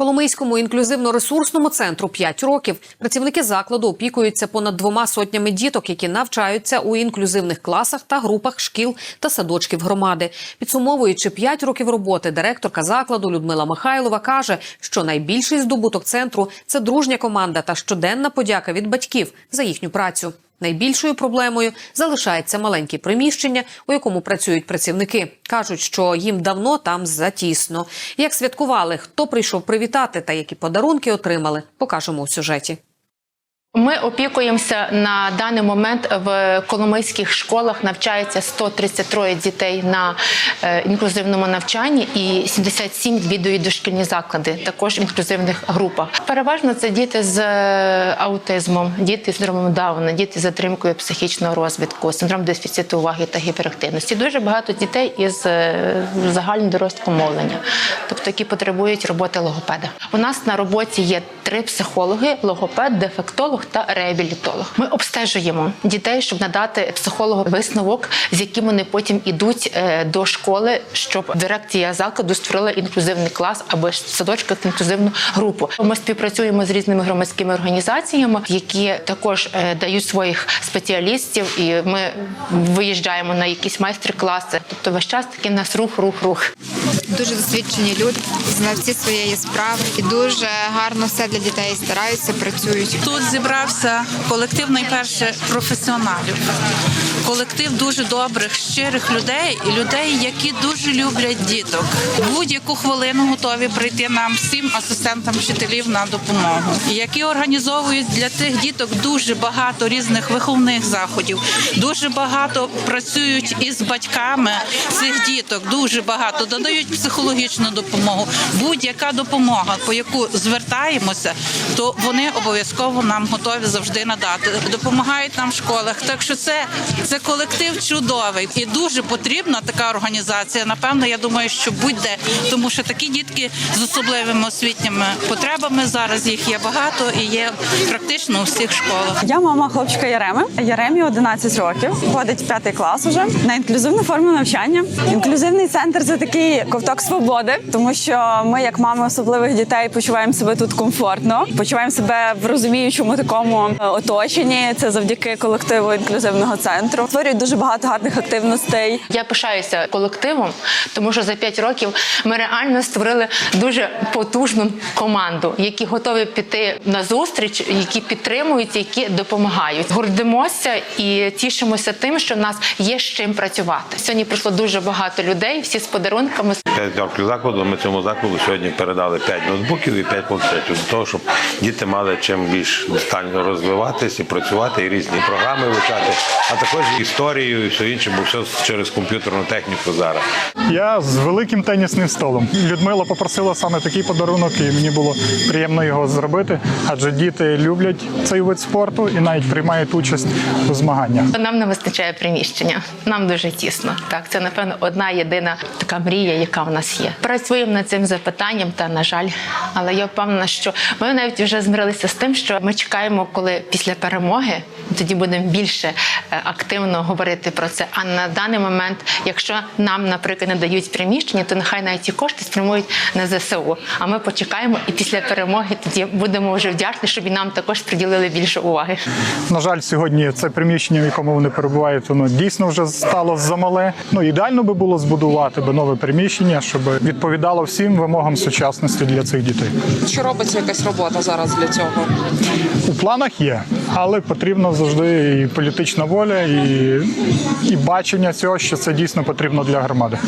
Коломийському інклюзивно-ресурсному центру 5 років. Працівники закладу опікуються понад двома сотнями діток, які навчаються у інклюзивних класах та групах шкіл та садочків громади. Підсумовуючи 5 років роботи, директорка закладу Людмила Михайлова каже, що найбільший здобуток центру це дружня команда та щоденна подяка від батьків за їхню працю. Найбільшою проблемою залишається маленьке приміщення, у якому працюють працівники. кажуть, що їм давно там затісно. Як святкували, хто прийшов привітати та які подарунки отримали, покажемо у сюжеті. Ми опікуємося на даний момент в коломийських школах. Навчається 133 дітей на е, інклюзивному навчанні і 77 відвідують дошкільні заклади, також інклюзивних групах. Переважно це діти з е, аутизмом, діти з синдромом Дауна, діти з затримкою психічного розвитку, синдром дефіциту уваги та гіперактивності. Дуже багато дітей із е, загальнодорослого мовлення, тобто які потребують роботи логопеда. У нас на роботі є три психологи: логопед, дефектолог та реабілітолог. Ми обстежуємо дітей, щоб надати психологу висновок, з яким вони потім ідуть е, до школи, щоб дирекція закладу створила інклюзивний клас або ж в садочках інклюзивну групу. Ми співпрацюємо з різними громадськими організаціями, які також е, дають своїх спеціалістів, і ми виїжджаємо на якісь майстер-класи. Тобто весь час такий в нас рух, рух, рух. дуже досвідчені люди, знавці своєї справи і дуже гарно все для дітей стараються, працюють. Тут зібрався колектив найперше професіоналів. Колектив дуже добрих, щирих людей і людей, які дуже люблять діток. Будь-яку хвилину готові прийти нам всім асистентам вчителів на допомогу, які організовують для тих діток дуже багато різних виховних заходів. Дуже багато працюють із батьками цих діток. Дуже багато додають психологічну допомогу. Будь-яка допомога, по яку звертаємося, то вони обов'язково нам готові завжди надати. Допомагають нам в школах. Так що це, це колектив чудовий і дуже потрібна така організація. Напевно, я думаю, що будь-де, тому що такі дітки з особливими освітніми потребами зараз їх є багато і є практично у всіх школах. Я мама хлопчика Яреми. Яремі 11 років, ходить в п'ятий клас уже на інклюзивну форму навчання. Інклюзивний центр це такий ковток свободи, тому що ми, як мами особливих дітей, почуваємо себе тут комфортно, почуваємо себе в розуміючому такому е, оточенні. Це завдяки колективу інклюзивного центру. Створюють дуже багато гарних активностей. Я пишаюся колективом, тому що за 5 років ми реально створили дуже потужну команду, які готові піти на зустріч, які підтримують, які допомагають. Гордимося і тішимося тим, що в нас є з чим працювати. Сьогодні прийшло дуже багато людей, всі з подарунками. П'ять років закладу. Ми цьому закладу сьогодні передали 5 ноутбуків і 5 планшетів для того, щоб діти мали чим більш детально розвиватися і працювати, і різні програми вивчати, а також історію і все інше, бо все через комп'ютерну техніку зараз. Я з великим тенісним столом. Людмила попросила саме такий подарунок, і мені було приємно його зробити, адже діти люблять цей вид спорту і навіть приймають участь у змаганнях. Нам не вистачає приміщення. Нам дуже тісно. Так, це напевно одна єдина така мрія, яка в нас є. Працюємо над цим запитанням, та на жаль, але я впевнена, що ми навіть вже змирилися з тим, що ми чекаємо, коли після перемоги тоді будемо більше е, активно говорити про це. А на даний момент, якщо нам, наприклад, не дають приміщення, то нехай навіть ці кошти спрямують на ЗСУ. А ми почекаємо і після перемоги тоді будемо вже вдячні, щоб і нам також приділили більше уваги. На жаль, сьогодні це приміщення, в якому вони перебувають, воно дійсно вже стало замале. Ну ідеально би було збудувати би нове приміщення, щоб відповідало всім вимогам сучасності для цих дітей. Чи робиться якась робота зараз для цього? Планах є, але потрібна завжди і політична воля, і, і бачення цього, що це дійсно потрібно для громади.